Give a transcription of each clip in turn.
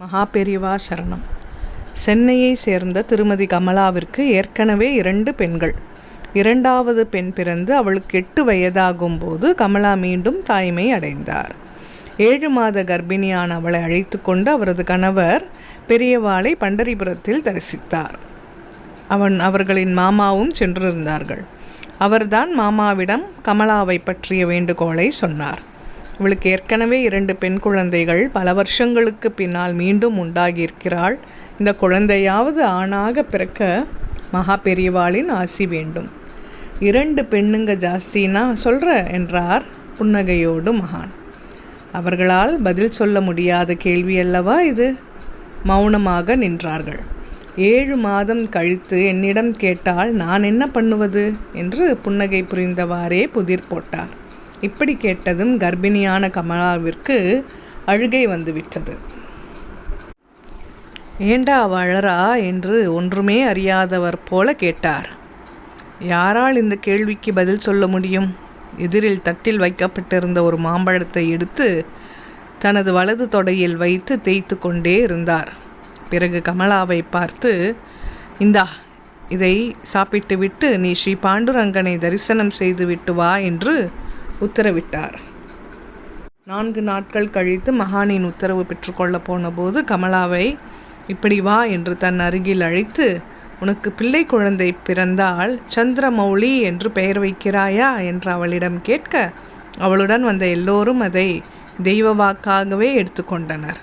மகா பெரியவா சரணம். சென்னையை சேர்ந்த திருமதி கமலாவிற்கு ஏற்கனவே இரண்டு பெண்கள். இரண்டாவது பெண் பிறந்து அவளுக்கு எட்டு வயதாகும் போது கமலா மீண்டும் தாய்மை அடைந்தார். ஏழு மாத கர்ப்பிணியான அவளை அழைத்து கொண்டு அவரது கணவர் பெரியவாளை பண்டரிபுரத்தில் தரிசித்தார். அவன் அவர்களின் மாமாவும் சென்றிருந்தார்கள். அவர்தான் மாமாவிடம் கமலாவை பற்றிய வேண்டுகோளை சொன்னார். இவளுக்கு ஏற்கனவே இரண்டு பெண் குழந்தைகள் பல வருஷங்களுக்கு பின்னால் மீண்டும் உண்டாகியிருக்கிறாள். இந்த குழந்தையாவது ஆணாக பிறக்க மகா பெரியவாளின் ஆசி வேண்டும். இரண்டு பெண்ணுங்க ஜாஸ்தினா சொல்கிற என்றார் புன்னகையோடு மகான். அவர்களால் பதில் சொல்ல முடியாத கேள்வி அல்லவா இது? மௌனமாக நின்றார்கள். ஏழு மாதம் கழித்து என்னிடம் கேட்டால் நான் என்ன பண்ணுவது? என்று புன்னகை புரிந்தவாறே புதிர் போட்டார். இப்படி கேட்டதும் கர்ப்பிணியான கமலாவிற்கு அழுகை வந்துவிட்டது. ஏண்டா வளரா? என்று ஒன்றுமே அறியாதவர் போல கேட்டார். யாரால் இந்த கேள்விக்கு பதில் சொல்ல முடியும்? எதிரில் தட்டில் வைக்கப்பட்டிருந்த ஒரு மாம்பழத்தை எடுத்து தனது வலது தொடையில் வைத்து தேய்த்து கொண்டே இருந்தார். பிறகு கமலாவை பார்த்து இந்தா இதை சாப்பிட்டுவிட்டு நீ ஸ்ரீ பாண்டுரங்கனை தரிசனம் செய்து விட்டு வா என்று உத்தரவிட்டார். நான்கு நாட்கள் கழித்து மகானின் உத்தரவு பெற்றுக்கொள்ள போனபோது கமலாவை இப்படி வா என்று தன் அருகில் அழைத்து உனக்கு பிள்ளை குழந்தை பிறந்தால் சந்திரமௌலி என்று பெயர் வைக்கிறாயா? என்று அவளிடம் கேட்க அவளுடன் வந்த எல்லோரும் அதை தெய்வ வாக்காகவே எடுத்துக்கொண்டனர்.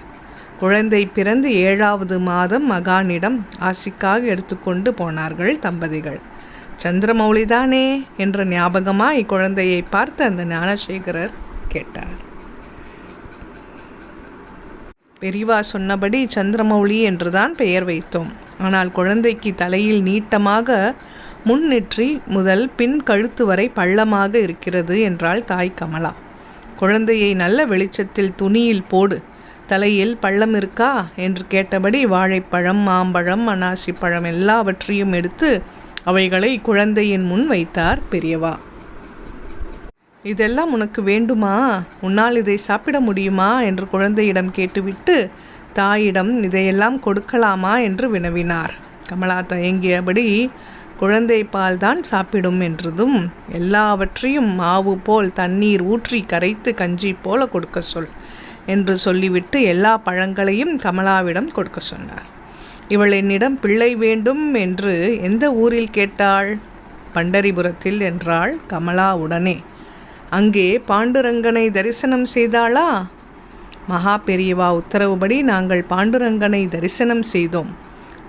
குழந்தை பிறந்து ஏழாவது மாதம் மகானிடம் ஆசிக்காக எடுத்துக்கொண்டு போனார்கள் தம்பதிகள். சந்திரமௌலிதானே என்ற ஞாபகமாய் குழந்தையை பார்த்து அந்த ஞானசேகரர் கேட்டார். பெரிவா சொன்னபடி சந்திரமௌலி என்றுதான் பெயர் வைத்தோம். ஆனால் குழந்தைக்கு தலையில் நீட்டமாக முன்னெற்றி முதல் பின் கழுத்து வரை பள்ளமாக இருக்கிறது என்றாள் தாய் கமலா. குழந்தையை நல்ல வெளிச்சத்தில் துணியில் போடு தலையில் பள்ளம் இருக்கா? என்று கேட்டபடி வாழைப்பழம் மாம்பழம் அனாசி பழம் எல்லாவற்றையும் எடுத்து அவைகளை குழந்தையின் முன் வைத்தார் பெரியவா. இதெல்லாம் உனக்கு வேண்டுமா? உன்னால் இதை சாப்பிட முடியுமா? என்று குழந்தையிடம் கேட்டுவிட்டு தாயிடம் இதையெல்லாம் கொடுக்கலாமா? என்று வினவினார். கமலா தயங்கியபடி குழந்தை பால் தான் சாப்பிடும் என்றதும் எல்லாவற்றையும் மாவு போல் தண்ணீர் ஊற்றி கரைத்து கஞ்சி போல கொடுக்க சொல் என்று சொல்லிவிட்டு எல்லா பழங்களையும் கமலாவிடம் கொடுக்க சொன்னார். இவள் என்னிடம் பிள்ளை வேண்டும் என்று எந்த ஊரில் கேட்டாள்? பண்டரிபுரத்தில் என்றாள் கமலா உடனே. அங்கே பாண்டுரங்கனை தரிசனம் செய்தாளா? மகா பெரியவா உத்தரவுபடி நாங்கள் பாண்டுரங்கனை தரிசனம் செய்தோம்.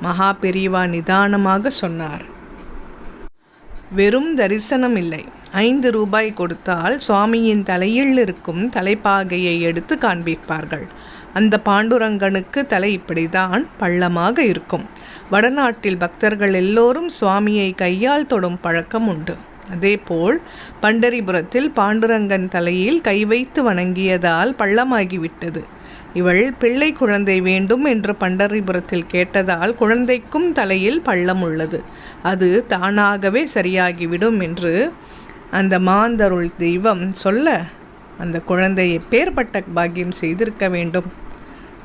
மகா பெரியவா நிதானமாக சொன்னார். வெறும் தரிசனம் இல்லை. ஐந்து ரூபாய் கொடுத்தால் சுவாமியின் தலையில் இருக்கும் தலைப்பாகையை எடுத்து காண்பிப்பார்கள். அந்த பாண்டுரங்கனுக்கு தலை இப்படிதான் பள்ளமாக இருக்கும். வடநாட்டில் பக்தர்கள் எல்லோரும் சுவாமியை கையால் தொடும் பழக்கம் உண்டு. அதேபோல் பண்டரிபுரத்தில் பாண்டுரங்கன் தலையில் கை வைத்து வணங்கியதால் பள்ளமாகிவிட்டது. இவள் பிள்ளை குழந்தை வேண்டும் என்று பண்டரிபுரத்தில் கேட்டதால் குழந்தைக்கும் தலையில் பள்ளம் உள்ளது. அது தானாகவே சரியாகிவிடும் என்று அந்த மாந்தருள் தெய்வம் சொல்ல அந்த குழந்தையை பேர்பட்ட பாக்கியம் செய்திருக்க வேண்டும்.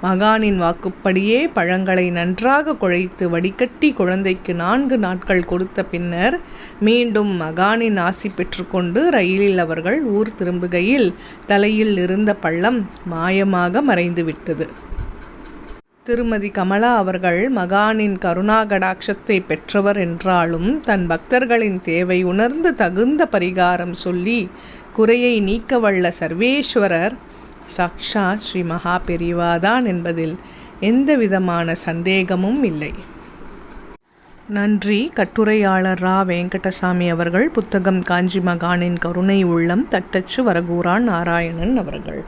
மகானின் வாக்குப்படியே பழங்களை நன்றாக குழைத்து வடிகட்டி குழந்தைக்கு நான்கு நாட்கள் கொடுத்த பின்னர் மீண்டும் மகானின் ஆசி பெற்றுக்கொண்டு ரயிலில் அவர்கள் ஊர் திரும்புகையில் தலையில் இருந்த பள்ளம் மாயமாக மறைந்துவிட்டது. திருமதி கமலா அவர்கள் மகானின் கருணாகடாட்சத்தை பெற்றவர் என்றாலும் தன் பக்தர்களின் தேவை உணர்ந்து தகுந்த பரிகாரம் சொல்லி குறையை நீக்க வல்ல சர்வேஸ்வரர் சாக்ஷாத் ஸ்ரீ மகா பெரிவாதான் என்பதில் எந்த விதமான சந்தேகமும் இல்லை. நன்றி. கட்டுரையாளர் ரா. வெங்கடசாமி அவர்கள் புத்தகம் காஞ்சி மகானின் கருணை உள்ளம் தட்டச்சு வரகூரான் நாராயணன் அவர்கள்.